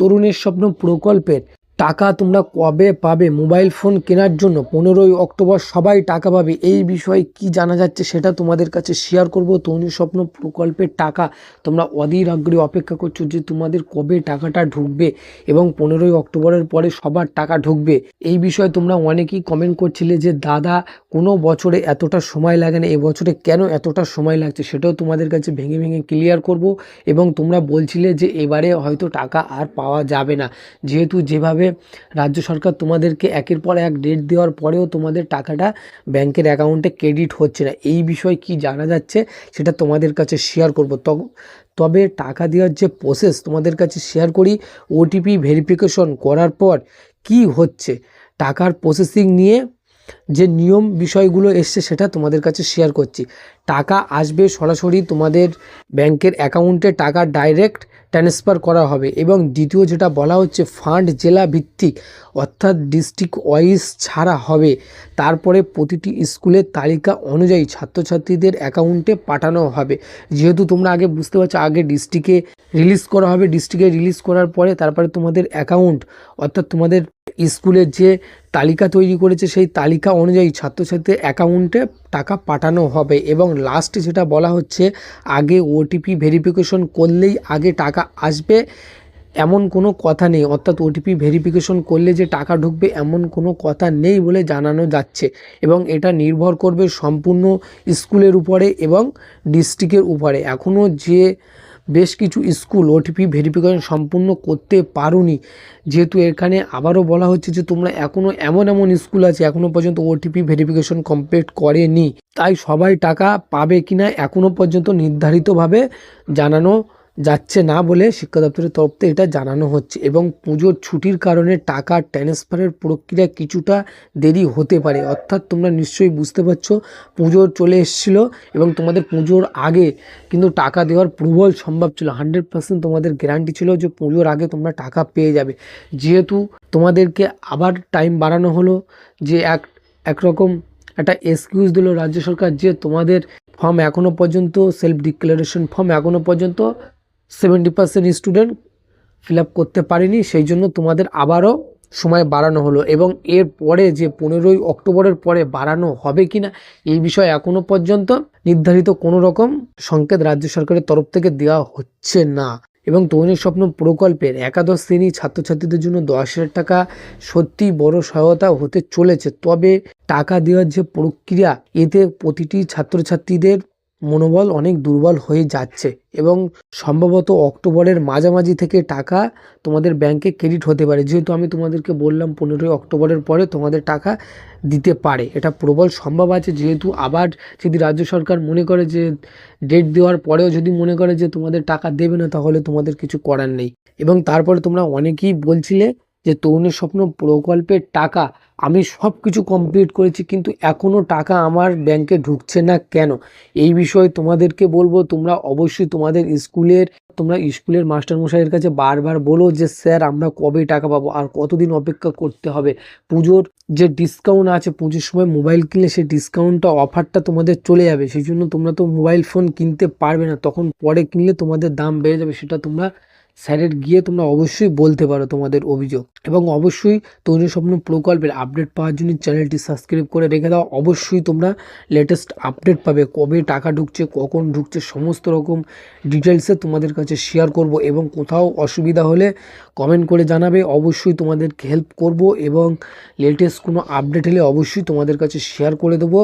তরুণের স্বপ্ন প্রকল্পের টাকা তোমরা কবে পাবে? মোবাইল ফোন কেনার জন্য পনেরোই অক্টোবর সবাই টাকা পাবে। এই বিষয়ে কি জানা যাচ্ছে সেটা তোমাদের কাছে শেয়ার করব। তরুণের স্বপ্ন প্রকল্পের টাকা। তোমরা অধীর আগ্রহে অপেক্ষা করছ যে তোমাদের কবে টাকাটা ঢুকবে এবং পনেরোই অক্টোবরের পরে সবার টাকা ঢুকবে। এই বিষয়ে তোমরা অনেকেই কমেন্ট করছিলে যে, দাদা, কোনো বছরে এতটা সময় লাগে না। এই বছরে কেন এতটা সময় লাগছে? সেটাও তোমাদের কাছে ভেঙে ভেঙে ক্লিয়ার করব। এবং তোমরা বলছিলে যে, এবারে হয়তো টাকা আর পাওয়া যাবে না। যেহেতু যেভাবে রাজ্য সরকার তোমাদেরকে একের পর এক ডেট দেওয়ার পরেও তোমাদের টাকাটা ব্যাংকের অ্যাকাউন্টে ক্রেডিট হচ্ছে না। এই বিষয়ে কি জানা যাচ্ছে সেটা তোমাদের কাছে শেয়ার করব। তবে টাকা দেওয়ার যে প্রসেস তোমাদের কাছে শেয়ার করি ওটিপি ভেরিফিকেশন করার পর কি হচ্ছে? টাকার প্রসেসিং নিয়ে যে নিয়ম বিষয়গুলো এসছে সেটা তোমাদের কাছে শেয়ার করছি। টাকা আসবে সরাসরি তোমাদের ব্যাংকের অ্যাকাউন্টে টাকা ডাইরেক্ট ট্রান্সফার করা হবে এবং দ্বিতীয় যেটা বলা হচ্ছে ফান্ড জেলা ভিত্তিক, অর্থাৎ ডিস্ট্রিক্ট ওয়াইজ ছাড়া হবে। তারপরে প্রতিটি স্কুলের তালিকা অনুযায়ী ছাত্রছাত্রীদের অ্যাকাউন্টে পাঠানো হবে। যেহেতু তোমরা আগে বুঝতে পারছ, আগে ডিস্ট্রিক্টে রিলিজ করা হবে। ডিস্ট্রিক্টে রিলিজ করার পরে তারপরে তোমাদের অ্যাকাউন্ট অর্থাৎ তোমাদের স্কুলের যে তালিকা তৈরি করেছে, সেই তালিকা অনুযায়ী ছাত্রছাত্রীদের অ্যাকাউন্টে টাকা পাঠানো হবে এবং লাস্টে যেটা বলা হচ্ছে, আগে ওটিপি ভেরিফিকেশন করলেই আগে টাকা আসবে, এমন কোনো কথা নেই। অর্থাৎ ওটিপি ভেরিফিকেশন করলে যে টাকা ঢুকবে, এমন কোনো কথা নেই বলে জানানো যাচ্ছে এবং এটা নির্ভর করবে সম্পূর্ণ স্কুলের উপরে এবং ডিস্ট্রিক্টের উপরে। এখনও যে বেশ কিছু স্কুল ওটিপি ভেরিফিকেশন সম্পূর্ণ করতে পারুনি। যেহেতু এখানে আবারও বলা হচ্ছে যে তোমরা এখনও এমন এমন স্কুল আছে এখনও পর্যন্ত ওটিপি ভেরিফিকেশন কমপ্লিট করেনি। তাই সবাই টাকা পাবে কিনা এখনও পর্যন্ত নির্ধারিতভাবে জানানো যাচ্ছে না বলে শিক্ষা দপ্তরের তরফ থেকে এটা জানানো হচ্ছে এবং পুজোর ছুটির কারণে টাকা ট্রান্সফারের প্রক্রিয়া কিছুটা দেরি হতে পারে। অর্থাৎ তোমরা নিশ্চয়ই বুঝতে পারছ, পুজো চলে এসেছিল এবং তোমাদের পুজোর আগে কিন্তু টাকা দেওয়ার প্রবল সম্ভব ছিল। হান্ড্রেড পার্সেন্ট তোমাদের গ্যারান্টি ছিল যে পুজোর আগে তোমরা টাকা পেয়ে যাবে। যেহেতু তোমাদেরকে আবার টাইম বাড়ানো হলো যে এক, একরকম একটা এক্সকিউজ দিল রাজ্য সরকার যে তোমাদের ফর্ম এখনও পর্যন্ত, সেলফ ডিক্লারেশন ফর্ম এখনও পর্যন্ত seventy percent student fill up করতে পারেনি, সেই জন্য তোমাদের আবারও সময় বাড়ানো হলো এবং এর পরে যে পনেরোই অক্টোবরের পরে বাড়ানো হবে কি না এই বিষয়ে এখনও পর্যন্ত নির্ধারিত কোনো রকম সংকেত রাজ্য সরকারের তরফ থেকে দেওয়া হচ্ছে না। এবং তরুণের স্বপ্ন প্রকল্পের একাদশ শ্রেণি ছাত্রছাত্রীদের জন্য দশ হাজার টাকা সত্যি বড় সহায়তা হতে চলেছে। তবে টাকা দেওয়ার যে প্রক্রিয়া, এতে প্রতিটি ছাত্রছাত্রীদের মনোবল অনেক দুর্বল হয়ে যাচ্ছে এবং সম্ভবত অক্টোবরের মাঝামাঝি থেকে টাকা তোমাদের ব্যাংকে ক্রেডিট হতে পারে। যেহেতু আমি তোমাদেরকে বললাম পনেরোই অক্টোবরের পরে তোমাদের টাকা দিতে পারে। এটা প্রবল সম্ভব আছে। যেহেতু আবার যদি রাজ্য সরকার মনে করে যে ডেট দেওয়ার পরেও যদি মনে করে যে তোমাদের টাকা দেবে না, তাহলে তোমাদের কিছু করার নেই। এবং তারপরে তোমরা অনেকেই বলছিলে যে তরুণের স্বপ্ন প্রকল্পের টাকা আমি সব কিছু কমপ্লিট করেছি, কিন্তু এখনও টাকা আমার ব্যাংকে ঢুকছে না কেন? এই বিষয়ে তোমাদেরকে বলব, তোমরা অবশ্যই তোমাদের স্কুলের, তোমরা স্কুলের মাস্টারমশাইয়ের কাছে বারবার বলো যে, স্যার, আমরা কবে টাকা পাবো? আর কতদিন অপেক্ষা করতে হবে? পুজোর যে ডিসকাউন্ট আছে, পুজোর সময় মোবাইল কিনলে সেই ডিসকাউন্টটা অফারটা তোমাদের চলে যাবে। সেই জন্য তোমরা তো মোবাইল ফোন কিনতে পারবে না। তখন পরে কিনলে তোমাদের দাম বেড়ে যাবে। সেটা তোমরা স্যারের গিয়ে তোমরা অবশ্যই বলতে পারো তোমাদের অভিযোগ। এবং অবশ্যই তরুণ স্বপ্ন প্রকল্পের আপডেট পাওয়ার জন্য চ্যানেলটি সাবস্ক্রাইব করে রেখে দাও। অবশ্যই তোমরা লেটেস্ট আপডেট পাবে, কবে টাকা ঢুকছে, কখন ঢুকছে, সমস্ত রকম ডিটেলসে তোমাদের কাছে শেয়ার করব এবং কোথাও অসুবিধা হলে কমেন্ট করে জানাবে। অবশ্যই তোমাদেরকে হেল্প করব এবং লেটেস্ট কোনো আপডেট হলে অবশ্যই তোমাদের কাছে শেয়ার করে দেবো।